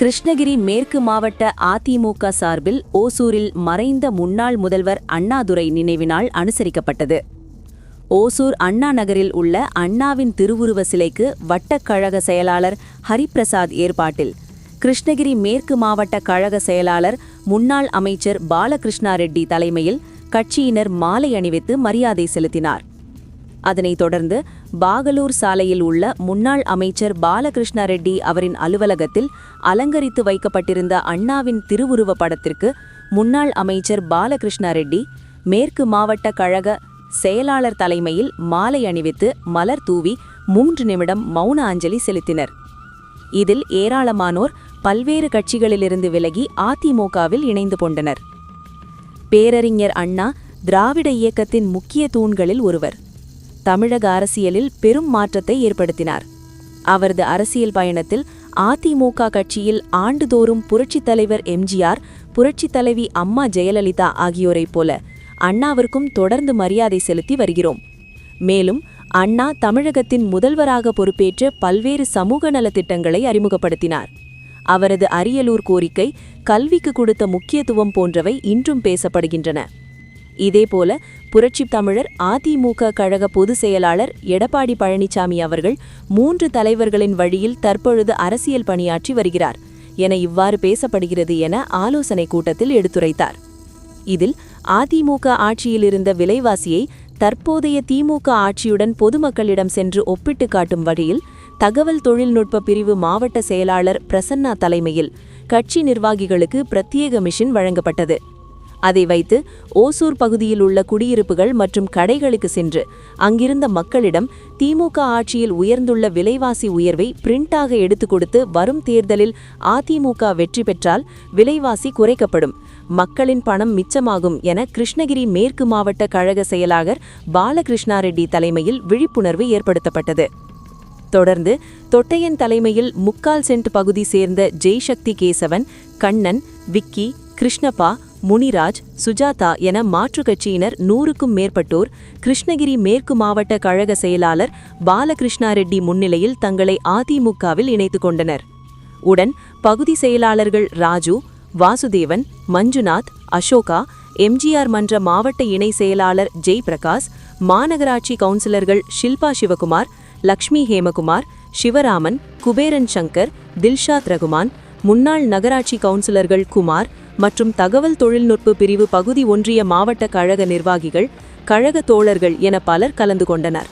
கிருஷ்ணகிரி மேற்கு மாவட்ட அதிமுக சார்பில் ஓசூரில் மறைந்த முன்னாள் முதல்வர் அண்ணாதுரை நினைவினால் அனுசரிக்கப்பட்டது. ஓசூர் அண்ணா நகரில் உள்ள அண்ணாவின் திருவுருவ சிலைக்கு வட்டக்கழக செயலாளர் ஹரிபிரசாத் ஏற்பாட்டில் கிருஷ்ணகிரி மேற்கு மாவட்ட கழக செயலாளர் முன்னாள் அமைச்சர் பாலகிருஷ்ணா ரெட்டி தலைமையில் கட்சியினர் மாலை அணிவித்து மரியாதை செலுத்தினார். அதனைத் தொடர்ந்து பாகலூர் சாலையில் உள்ள முன்னாள் அமைச்சர் பாலகிருஷ்ண ரெட்டி அவரின் அலுவலகத்தில் அலங்கரித்து வைக்கப்பட்டிருந்த அண்ணாவின் திருவுருவ படத்திற்கு முன்னாள் அமைச்சர் பாலகிருஷ்ண ரெட்டி மேற்கு மாவட்ட கழக செயலாளர் தலைமையில் மாலை அணிவித்து மலர் தூவி மூன்று நிமிடம் மௌன அஞ்சலி செலுத்தினர். இதில் ஏராளமானோர் பல்வேறு கட்சிகளிலிருந்து விலகி அதிமுகவில் இணைந்து கொண்டனர். பேரறிஞர் அண்ணா திராவிட இயக்கத்தின் முக்கிய தூண்களில் ஒருவர். தமிழக அரசியலில் பெரும் மாற்றத்தை ஏற்படுத்தினார். அவரது அரசியல் பயணத்தில் அதிமுக கட்சியில் ஆண்டுதோறும் புரட்சித் தலைவர் எம்ஜிஆர் புரட்சித் தலைவி அம்மா ஜெயலலிதா ஆகியோரைப் போல அண்ணாவிற்கும் தொடர்ந்து மரியாதை செலுத்தி வருகிறோம். மேலும் அண்ணா தமிழகத்தின் முதல்வராக பொறுப்பேற்று பல்வேறு சமூக நலத்திட்டங்களை அறிமுகப்படுத்தினார். அவரது அரியலூர் கோரிக்கை கல்விக்கு கொடுத்த முக்கியத்துவம் போன்றவை இன்றும் பேசப்படுகின்றன. இதேபோல புரட்சி தமிழர் அதிமுக கழக பொதுச் செயலாளர் எடப்பாடி பழனிசாமி அவர்கள் மூன்று தலைவர்களின் வழியில் தற்பொழுது அரசியல் பணியாற்றி வருகிறார் என இவ்வாறு பேசப்படுகிறது என ஆலோசனை கூட்டத்தில் எடுத்துரைத்தார். இதில் அதிமுக ஆட்சியில் இருந்த விலைவாசியை தற்போதைய திமுக ஆட்சியுடன் பொதுமக்களிடம் சென்று ஒப்பிட்டு காட்டும் வகையில் தகவல் தொழில்நுட்ப பிரிவு மாவட்ட செயலாளர் பிரசன்னா தலைமையில் கட்சி நிர்வாகிகளுக்கு பிரத்யேக மிஷின் வழங்கப்பட்டது. அதை வைத்து ஓசூர் பகுதியில் உள்ள குடியிருப்புகள் மற்றும் கடைகளுக்கு சென்று அங்கிருந்த மக்களிடம் திமுக ஆட்சியில் உயர்ந்துள்ள விலைவாசி உயர்வை பிரிண்டாக எடுத்துக் கொடுத்து வரும் தேர்தலில் அதிமுக வெற்றி பெற்றால் விலைவாசி குறைக்கப்படும். மக்களின் பணம் மிச்சமாகும் என கிருஷ்ணகிரி மேற்கு மாவட்ட கழக செயலாளர் பாலகிருஷ்ணா ரெட்டி தலைமையில் விழிப்புணர்வு ஏற்படுத்தப்பட்டது. தொடர்ந்து தொட்டையன் தலைமையில் முக்கால் சென்ட் பகுதி சேர்ந்த ஜெய்சக்தி கேசவன் கண்ணன் விக்கி கிருஷ்ணப்பா முனிராஜ் சுஜாதா என மாற்றுக் கட்சியினர் நூறுக்கும் மேற்பட்டோர் கிருஷ்ணகிரி மேற்கு மாவட்ட கழக செயலாளர் பாலகிருஷ்ணா ரெட்டி முன்னிலையில் தங்களை அதிமுகவில் இணைத்துக் கொண்டனர். உடன் பகுதி செயலாளர்கள் ராஜு வாசுதேவன் மஞ்சுநாத் அசோகா எம்ஜிஆர் மன்ற மாவட்ட இணை செயலாளர் ஜெய்பிரகாஷ் மாநகராட்சி கவுன்சிலர்கள் ஷில்பா சிவகுமார் லக்ஷ்மி ஹேமகுமார் சிவராமன் குபேரன் சங்கர் தில்ஷாத் ரகுமான் முன்னாள் நகராட்சி கவுன்சிலர்கள் குமார் மற்றும் தகவல் தொழில்நுட்ப பிரிவு பகுதி ஒன்றிய மாவட்ட கழக நிர்வாகிகள் கழக தோழர்கள் என பலர் கலந்து கொண்டனர்.